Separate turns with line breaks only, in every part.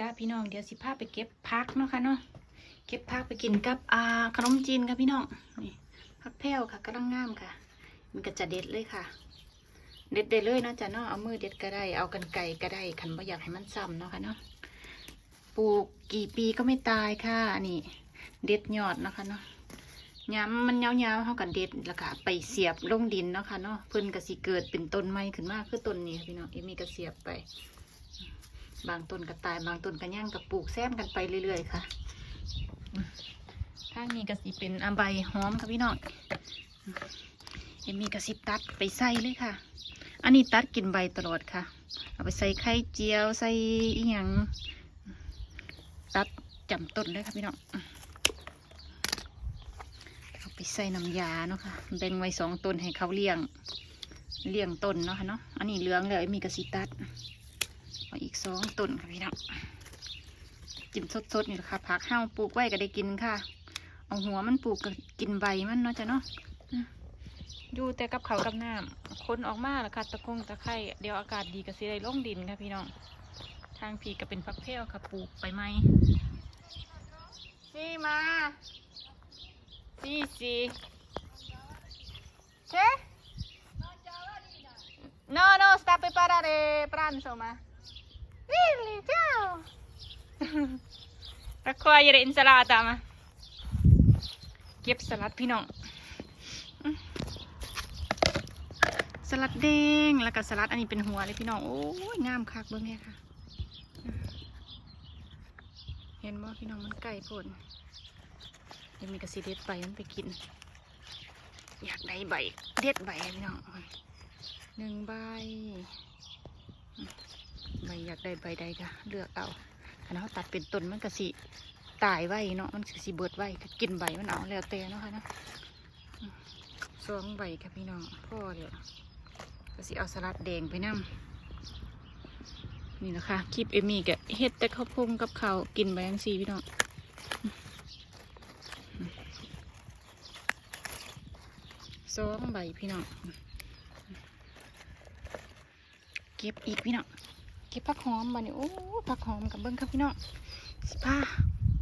จ้าพี่น้องเดี๋ยวสิพาไปเก็บพักเนาะค่ะเนาะเก็บพักไปกินกับอ่าขนมจีนค่ะพี่น้องนี่พักแพ้วค่ะกำลังงามค่ะ มันก็จะเด็ดเลยค่ะ เด็ดได้เลยเนาะจ้ะเนาะเอามือเด็ดก็ได้เอากันไก่ก็ได้ขันบ่อยากให้มันซ้ำเนาะค่ะเนาะปลูกกี่ปีก็ไม่ตายค่ะนี่ เด็ดยอดเนาะค่ะเนาะย้ำมันยาวๆเท่ากันเด็ดแล้วก็ไปเสียบลงดินเนาะค่ะเนาะเพิ่นก็สิเกิดเป็นต้นไม้ขึ้นมาคือต้นนี้ค่ะพี่น้องเอมี่ก็เสียบไป บางต้นก็ตายบางต้นก็ย่างกับปลูกแซมกันไปเรื่อยๆค่ะอืมทางนี้ก็สิเป็นอาใบหอมค่ะพี่น้องอืมเอมี่ก็สิตัดไปใส่เลยค่ะ อันนี้ตัดกินใบตลอดค่ะ เอาไปใส่ไข่เจียวใส่อีหยังตัดจำต้นเลยค่ะพี่น้องเอาไปใส่น้ำยาเนาะค่ะแบ่งไว้สองต้นให้เขาเลี้ยงเลี้ยงต้นเนาะค่ะเนาะอันนี้เหลืองแล้วเอมี่ก็สิตัด เอาอีกสองต้นค่ะพี่น้องกินสดๆนี่แหละค่ะผักห้าวปลูกไว้ก็ได้กินค่ะ เอาหัวมันปลูกก็กินใบมันเนาะจ้ะเนาะอืมอยู่แต่กับเขาวกับน้ำคนออกมาแล้วค่ะตะกงตะไคร่เดี๋ยวอากาศดีก็สิได้ลงดินค่ะพี่น้อง ทางพีก็เป็นพักเพลวค่ะปลูกไปไหมซีมาซีซีเช่ No, no, sta a preparare pranzo, ma. Lily, ciao! Raccogliere insalata, ma. เก็บสลัดพี่น้อง สลัดแดงแล้วก็สลัดอันนี้เป็นหัวเลยพี่น้อง โอ้ยงามคักเบิ่งเนี่ยค่ะ เห็นบ่พี่น้องมันไก่ผลยังมีกระสีเด็ดใบมันไปกิน อยากได้ใบเด็ดใบพี่น้องหนึ่งใบ ใบอยากได้ใบใดก็เลือกเอาอันนั้นเขาตัดเป็นต้นมันก็สิตายไว้เนาะมันก็สิเบิดไว้ก็กินใบมันเอาแล้วแต่เนาะค่ะนะสองใบค่ะพี่น้องพ่อเดี๋ยวก็สิเอาสลัดแดงไปนํนี่นะคะคลิปเอมี่กะเฮ็ดแต่ข้าวพงกับเขากินใบอังสีพี่น้องสองใบพี่น้องเก็บอีกพี่น้อง ก็บผักหอมมาเนี่ยโอ้ผักหอมกับเบิ้งครับพี่น้องสิพา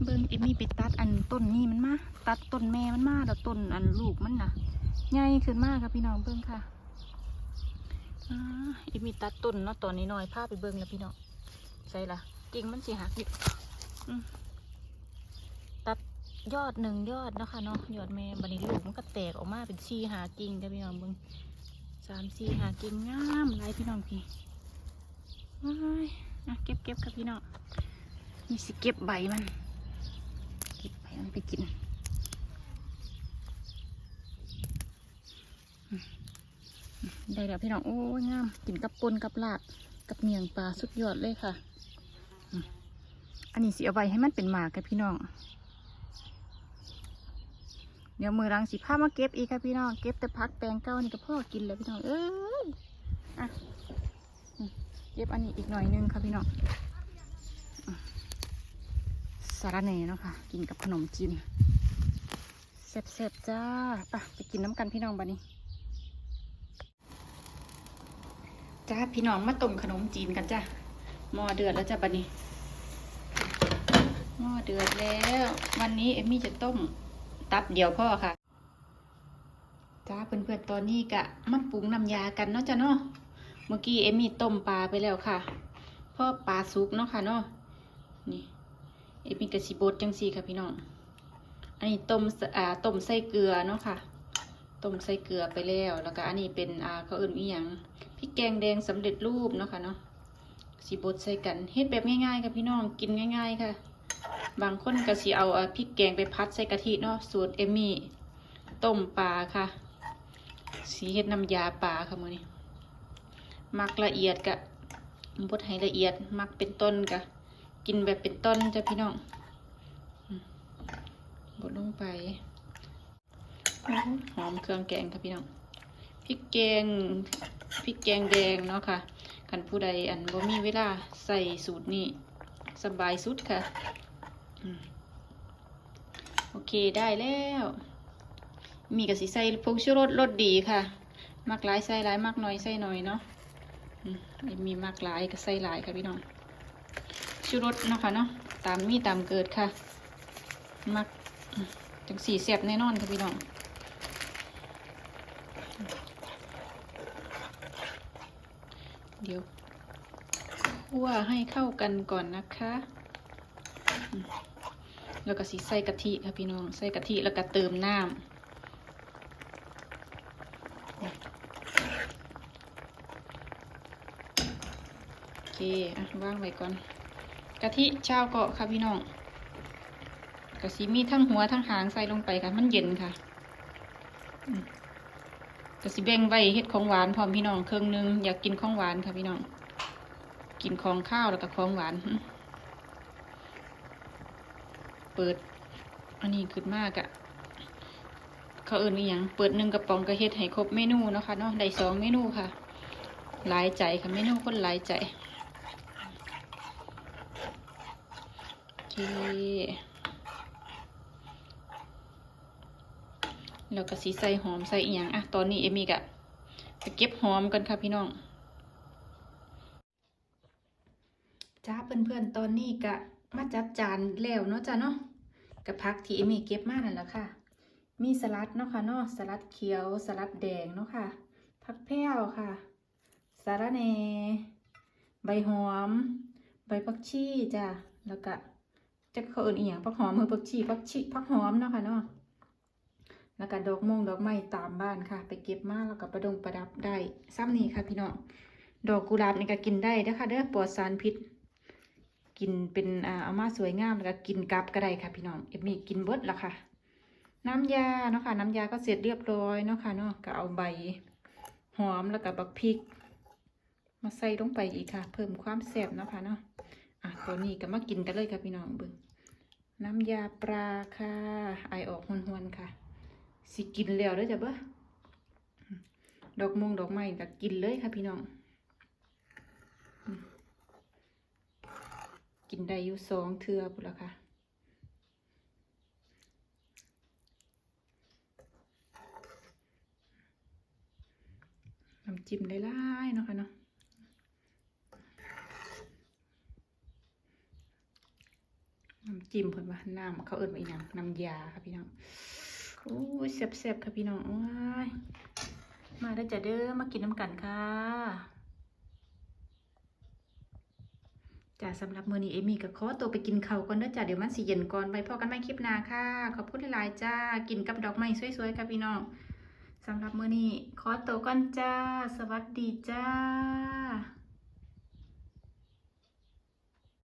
เบิ้งเอมี่ไปตัดอันต้นนี้มันมาตัดต้นแม่มันมาแล้วต้นอันลูกมันน่ะใหญ่ขึ้นมากครับพี่น้องเบิ้งค่ะอ่าเอมี่ตัดต้นเนาะตอนนี้น้อยพาไปเบิ้งแล้วพี่น้องใช่ละกิ่งมันสิหักอยู่ตัดยอดหนึ่งยอดเนาะค่ะเนาะยอดแม่บันนี้ลูกมันก็แตกออกมาเป็นสี่หากิ่งครับพี่น้องเบิ้งสามสี่หากินงามไรพี่น้องพี่ ว้ายอะเก็บเก็บครับพี่น้องนี่สิเก็บใบมันเก็บใบมันไปกินได้แล้วพี่น้องโอ้ยงามกินกับปนกับลาบกับเมียงปลาสุดยอดเลยค่ะ อันนี้สิเอาไว้ให้มันเป็นหมากกับพี่น้อง เดี๋ยวมือรังสิผ้ามาเก็บอีกค่ะพี่น้องเก็บแต่พักแปลงเก้านี่ก็พ่อกินเลยพี่น้องเอ้ยอะ เก็บอันนี้อีกหน่อยนึงค่ะพี่น้องสาระเน่เนาะค่ะ กินกับขนมจีนแซ่บๆจ้าไปไปกินน้ำกันพี่น้องบัดนี้จ้าพี่น้องมาต้มขนมจีนกันจ้าหม้อเดือดแล้วจ้าบัดนี้หม้อเดือดแล้ว วันนี้เอมมี่จะต้มตับเดียวพ่อค่ะจ้าเพื่อนๆตอนนี้กะมาปรุงน้ำยากันเนาะจ้ะเนาะ มื่อกี้เอมมี่ต้มปลาไปแล้วค่ะพ่อปลาสุกเนาะค่ะเนาะนี่เอมมี่กะสิบดจังสีค่ะพี่น้อง อันนี้ต้มอ่าต้มใส่เกลือเนาะค่ะต้มใส่เกลือไปแล้วแล้วก็อันนี้เป็นอ่าเขาเอื่นอีหยังพริกแกงแดงสำเร็จรูปเนาะค่ะเนาะสีบดใส่กันเฮ็ดแบบง่ายๆค่ะพี่น้องกินง่าย ๆ ค่ะ บางคนก็สิเอาพริกแกงไปพัดใส่กะทิเนาะสูตรเอมมี่ต้มปลาค่ะ สีเฮ็ดน้ำยาปลาค่ะมื้อนี้ มักละเอียดกะบดให้ละเอียด มักเป็นต้นกะกินแบบเป็นต้นจ้ะพี่น้องบดลงไปหอมเครื่องแกงค่ะพี่น้องพริกแกงพริกแกงแดงเนาะค่ะคันผู้ใดอันบ่มีเวลาใส่สูตรนี้สบายสุดค่ะโอเคได้แล้ว มีกระสีใส่ผงชูรสรสดีค่ะ มักหลายใส่หลายมักน้อยใส่น้อยเนาะ มไม่มีมักหลายก็ใส่หลายค่ะพี่น้องชูรสเนาะค่ะเนาะตามมีตามเกิดค่ะ มักจังสีเสียบแน่นอนค่ะพี่น้องเดี๋ยวคั่วให้เข้ากันก่อนนะคะ แล้วก็สีใส่กะทิค่ะพี่น้อง ใส่กะทิแล้วก็เติมน้ำ อเคอะวางไว้ก่อน กะทิชาวเกาะค่ะพี่น้องกะสีมีทั้งหัวทั้งหางใส่ลงไปค่ะ มันเย็นค่ะกะสีแบ่งไว้เฮ็ดของหวานพร้อมพี่น้องเครื่องหนึงอยากกินของหวานค่ะพี่น้อง กินของข้าวแล้วก็ของหวาน เปิด อันนี้ขึ้นมากอะเขาเอื่นอีหยังเปิดหนึ่งกระป๋องก็เฮ็ดให้ครบเมนูนะคะเนาะได้สองเมนูค่ะ หลายใจค่ะเมนูคนหลายใจ โอ เค แล้วก็สีใส่หอมใส่อีหยังอะตอนนี้เอมี่กะไปเก็บหอมกันค่ะพี่น้องจ้าเพื่อนๆตอนนี้กะมาจัดจานแล้วเนาะจ้าเนาะกับพักที่เอมี่เก็บมานั่นแหละค่ะ มีสลัดเนาะค่ะเนาะสลัดเขียวสลัดแดงเนาะค่ะผักแพรวค่ะ สาระแหน่ใบหอม ใบผักชีจ้ะแล้วก็ จะเขาเอื่นอีหยังผักหอมมือผักชีผักชีผักหอมเนาะค่ะเนาะแล้วก็ดอกมงดอกไม้ตามบ้านค่ะ ไปเก็บมาแล้วก็ประดงประดับได้ซ้ำนี้ค่ะพี่น้องดอกกุหลาบนี่ก็กินได้เด้อค่ะเด้อปลอดสารพิษ กินเป็นอ่าเอามาสวยงามแล้วก็กินกับก็ได้ค่ะพี่น้องเอ็มมี่กินเบิร์ดล้วค่ะ น้ำยาเนาะค่ะน้ำยาก็เสร็จเรียบร้อยเนาะค่ะเนาะก็เอาใบหอมแล้วก็บักพริก มาใส่ลงไปอีกค่ะ เพิ่มความแซ่บเนาะค่ะเนาะ อะตัวนี้ก็มากินกันเลยค่ะพี่น้องเบิ่งน้ำยาปลาค่ะไอออกหวนๆค่ะ สิกินแล้วเด้อจ้ะเบ้อดอกมงดอกไม้ก็กินเลยค่ะพี่น้อง กินได้อยู่สองเทือพุ่นละค่ะน้ำจิ้มหลายๆเนาะค่ะเนาะ น้ำจิ้มเพิ่นว่าน้ำเขาเอิ้นว่าอีหยังน้ำยาค่ะพี่น้องโอ้ยแซ่บๆค่ะพี่น้องว้ายมาได้อจ้ะเด้อมากินน้ำกันค่ะจ้ะสำหรับมื้อนี้เอมี่ก็ขอตัวไปกินข้าวก่อนเด้อจ้ะเดี๋ยวมันสิเย็นก่อนไว้พอกันใหม่คลิปหน้าค่ะขอบคุณหลายๆจ้ากินกับดอกไม้สวยๆค่ะพี่น้องสำหรับมื้อนี้ขอตัวก่อนจ้า สวัสดีจ้า